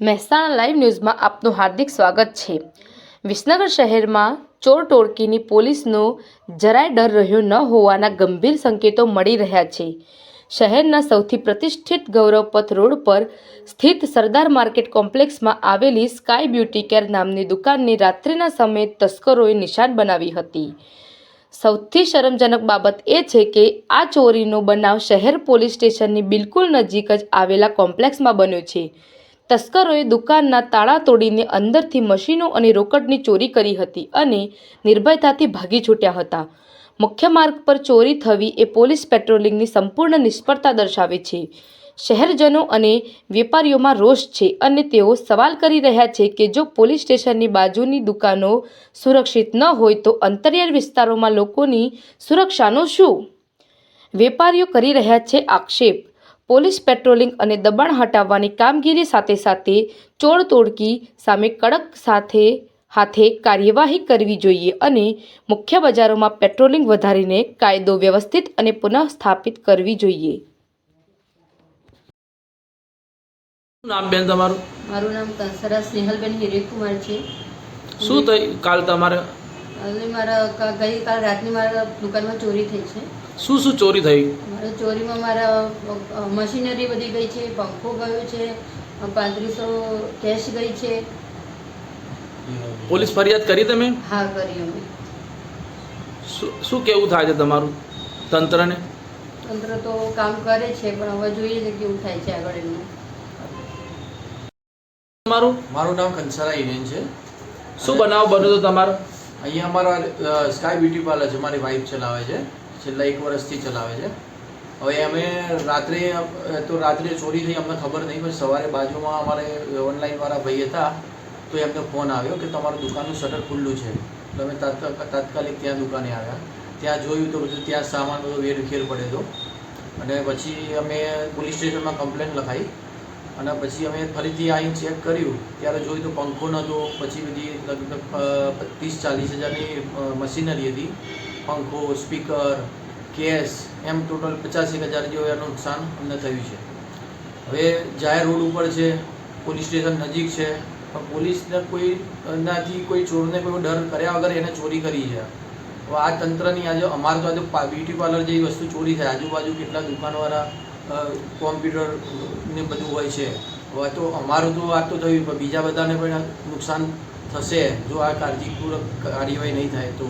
Mehsana live ન્યૂઝમાં આપનું હાર્દિક સ્વાગત છે. વિસનગર શહેરમાં ચોર ટોળકીની પોલીસનો જરાય ડર રહ્યો ન હોવાના ગંભીર સંકેતો મળી રહ્યા છે. શહેરના સૌથી પ્રતિષ્ઠિત ગૌરવપથ રોડ પર સ્થિત સરદાર માર્કેટ કોમ્પ્લેક્સમાં આવેલી સ્કાય બ્યુટી કેર નામની દુકાનની રાત્રિના સમયે તસ્કરોએ નિશાન બનાવી હતી. સૌથી શરમજનક બાબત એ છે કે આ ચોરીનો બનાવ શહેર પોલીસ સ્ટેશનની બિલકુલ નજીક જ આવેલા કોમ્પ્લેક્સમાં બન્યો છે. તસ્કરોએ દુકાનના તાળા તોડીને અંદરથી મશીનો અને રોકડની ચોરી કરી હતી અને નિર્ભયતાથી ભાગી છૂટ્યા હતા. મુખ્ય માર્ગ પર ચોરી થવી એ પોલીસ પેટ્રોલિંગની સંપૂર્ણ નિષ્ફળતા દર્શાવે છે. શહેરજનો અને વેપારીઓમાં રોષ છે અને તેઓ સવાલ કરી રહ્યા છે કે જો પોલીસ સ્ટેશનની બાજુની દુકાનો સુરક્ષિત ન હોય તો અંતરિયાળ વિસ્તારોમાં લોકોની સુરક્ષાનું શું? વેપારીઓ કરી રહ્યા છે આક્ષેપ. પોલીસ પેટ્રોલિંગ અને દબાણ હટાવવાની કામગીરી સાથે સાથે ચોર તોડકી સામે કડક સાથે હાથે કાર્યવાહી કરવી જોઈએ અને મુખ્ય બજારોમાં પેટ્રોલિંગ વધારીને કાયદો વ્યવસ્થિત અને પુનઃસ્થાપિત કરવી જોઈએ. નામ બેન તમારું? મારું નામ કંસરા સ્નેહલબેન હિરેકુમાર છે. શું થયું કાલ તમારે? મારા ગઈકાલ રાતની મારા દુકાનમાં ચોરી થઈ છે. શું શું ચોરી થઈ? મારા ચોરીમાં મારા મશીનરી બધી ગઈ છે પંખો ગયો છે પાંત્રીસો કેશ ગઈ છે. પોલીસ ફરિયાદ કરી તમે? હા કરી અમે. શું શું કેવું થાય છે તમારું તંત્રને? તંત્ર તો કામ કરે છે પણ હવે જોઈએ છે કેવું થાય છે આગળ એનું તમારું? મારું નામ કંસારા ઇરેન છે. શું બનાવ બન્યો તો તમારો? અહીંયા અમારા સ્કાય બ્યુટી પાર્લર છે મારી વાઈફ ચલાવે છે. છેલ્લા એક વર્ષથી ચલાવે છે. હવે અમે રાત્રે, તો રાત્રે ચોરી થઈ, અમને ખબર નહીં, પણ સવારે બાજુમાં અમારે ઓનલાઈનવાળા ભાઈ હતા, તો એમને ફોન આવ્યો કે તમારું દુકાનનું શટર ખુલ્લું છે. તો અમે તાત્કા- તાત્કાલિક ત્યાં દુકાને આવ્યા. ત્યાં જોયું તો બધું, ત્યાં સામાન બધો વેરવિખેર પડેલો અને પછી અમે પોલીસ સ્ટેશનમાં કમ્પ્લેન લખાઈ. અને પછી અમે ફરીથી આવીને ચેક કર્યું. ત્યારે જોયું તો પંખો નહોતો પછી બધી લગભગ ત્રીસ ચાલીસ હજારની મશીનરી હતી. પંખો, સ્પીકર કેશ એમ ટોટલ પચાસેક હજાર જેવું એનું નુકસાન અમને થયું છે. હવે જાહેર રોડ ઉપર છે, પોલીસ સ્ટેશન નજીક છે, પણ પોલીસને કોઈ, એનાથી કોઈ ચોરને કોઈ ડર કર્યા વગર એને ચોરી કરી છે. હવે આ તંત્રની આજે અમારે તો આજે બ્યુટી પાર્લર જેવી વસ્તુ ચોરી થાય. આજુબાજુ કેટલા દુકાનવાળા કોમ્પ્યુટર ને બધું હોય છે. હવે તો અમારું તો આ તો થયું, પણ બીજા બધાને પણ નુકસાન થશે. જો આ કાળજીપૂર્વક કાર્યવાહી નહીં થાય તો.